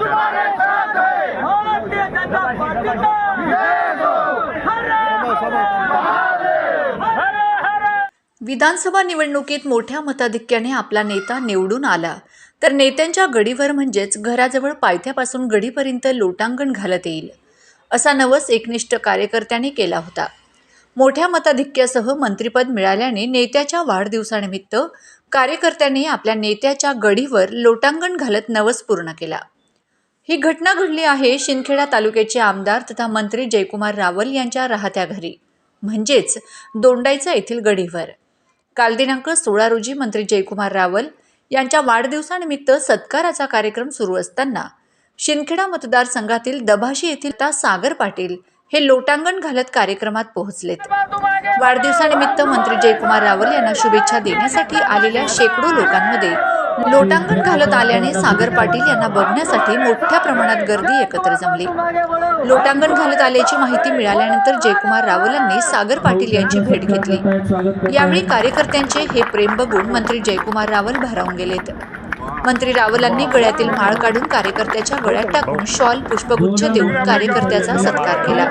तुम्हारे साथ है। भारतीय जनता पार्टी का। विधानसभा निवडणुकीत मोठ्या मताधिक्याने आपला नेता निवडून आला. तर नेत्यांच्या गडीवर म्हणजेच घराजवळ पायथ्यापासून गडीपर्यंत लोटांगण घालत येईल असा नवस एकनिष्ठ कार्यकर्त्यांनी केला होता. मोठ्या मताधिक्यासह मंत्रिपद मिळाल्याने नेत्याच्या वाढदिवसानिमित्त कार्यकर्त्यांनी आपल्या नेत्याच्या गडीवर लोटांगण घालत नवस पूर्ण केला. ही घटना घडली आहे शिंदखेडा तालुक्याचे आमदार तथा मंत्री जयकुमार रावल यांच्या राहत्या घरी. म्हणजेच दोंडाईचा येथील गडीवर काल दिनांक सोळा रोजी मंत्री जयकुमार रावल यांच्या वाढदिवसानिमित्त सत्काराचा कार्यक्रम सुरू असताना शिंदखेडा मतदारसंघातील दभाशी येथील ता सागर पाटील हे लोटांगण घालत कार्यक्रमात पोहोचलेत. वाढदिवसानिमित्त मंत्री जयकुमार रावल यांना शुभेच्छा देण्यासाठी आलेल्या शेकडो लोकांमध्ये लोटांगण घालत आल्याने सागर पाटील यांना बघण्यासाठी मोठ्या प्रमाणात गर्दी एकत्र जमली. लोटांगण घालत आल्याची माहिती मिळाल्यानंतर जयकुमार रावल यांनी सागर पाटील यांची भेट घेतली. यावेळी कार्यकर्त्यांचे हे प्रेम बघून मंत्री जयकुमार रावल भारावून गेलेत. मंत्री रावलांनी गळ्यातील माळ काढून कार्यकर्त्याच्या गळ्यात टाकून शॉल पुष्पगुच्छ देऊन कार्यकर्त्याचा सत्कार केला.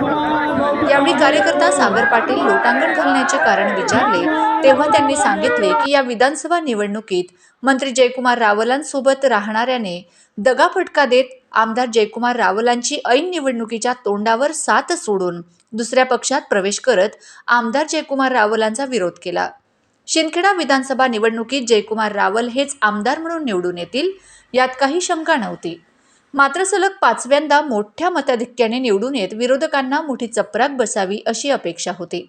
यावेळी कार्यकर्ता सागर पाटील लोटांगण घालण्याचे कारण विचारले तेव्हा त्यांनी सांगितले की या विधानसभा निवडणुकीत मंत्री जयकुमार रावलांसोबत राहणाऱ्याने दगाफटका देत आमदार जयकुमार रावलांची ऐन निवडणुकीच्या तोंडावर साथ सोडून दुसऱ्या पक्षात प्रवेश करत आमदार जयकुमार रावलांचा विरोध केला. शिंदखेडा विधानसभा निवडणुकीत जयकुमार रावल हेच आमदार म्हणून निवडून येतील यात काही शंका नव्हती. मात्र सलग पाचव्यांदा मोठ्या मताधिक्याने निवडून येत विरोधकांना मोठी चपराक बसावी अशी अपेक्षा होती.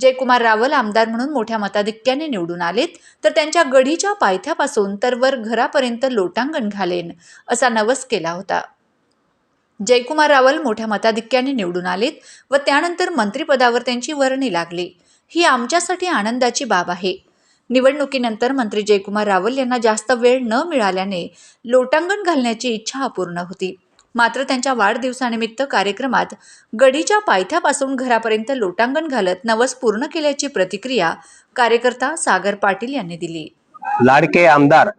जयकुमार रावल आमदार म्हणून मोठ्या मताधिक्याने निवडून आलेत तर त्यांच्या गढीच्या पायथ्यापासून तर वर घरापर्यंत लोटांगण घालेन असा नवस केला होता. जयकुमार रावल मोठ्या मताधिक्याने निवडून आलेत व त्यानंतर मंत्रिपदावर त्यांची वर्णी लागली. ही आमच्यासाठी आनंदाची बाब आहे. निवडणुकीनंतर मंत्री जयकुमार रावल यांना जास्त वेळ न मिळाल्याने लोटांगण घालण्याची इच्छा अपूर्ण होती. मात्र त्यांच्या वाढदिवसानिमित्त कार्यक्रमात गडीच्या पायथ्यापासून घरापर्यंत लोटांगण घालत नवस पूर्ण केल्याची प्रतिक्रिया कार्यकर्ता सागर पाटील यांनी दिली. लाडके आमदार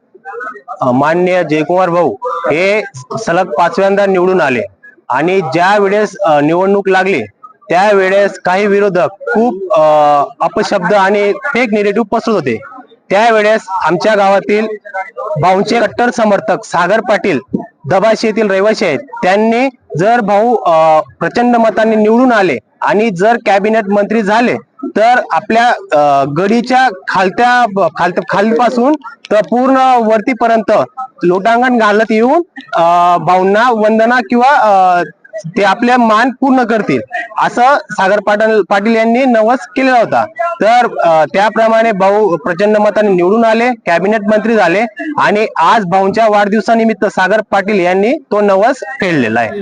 मान्य जयकुमार भाऊ हे सलग पाचव्यांदा निवडून आले आणि ज्या वेळेस निवडणूक लागली त्यावेळेस काही विरोधक खूप अ, अपशब्द आणि फेक निगेटिव्ह पसरत होते. त्यावेळेस आमच्या गावातील भाऊंचे कट्टर समर्थक सागर पाटील दबाशी येथील रहिवासी आहेत त्यांनी जर भाऊ प्रचंड मताने निवडून आले आणि जर कॅबिनेट मंत्री झाले तर आपल्या गडीच्या खालत्या खालत्या खालीपासून तर पूर्ण वरतीपर्यंत लोटांगण घालत येऊन भाऊंना वंदना किंवा ते आपल्या मान पूर्ण करतील. असं सागर पाटील पाटील यांनी नवस केलेला होता. तर त्याप्रमाणे भाऊ प्रचंड मताने निवडून आले कॅबिनेट मंत्री झाले आणि आज भाऊंच्या वाढदिवसानिमित्त सागर पाटील यांनी तो नवस फेडलेला आहे.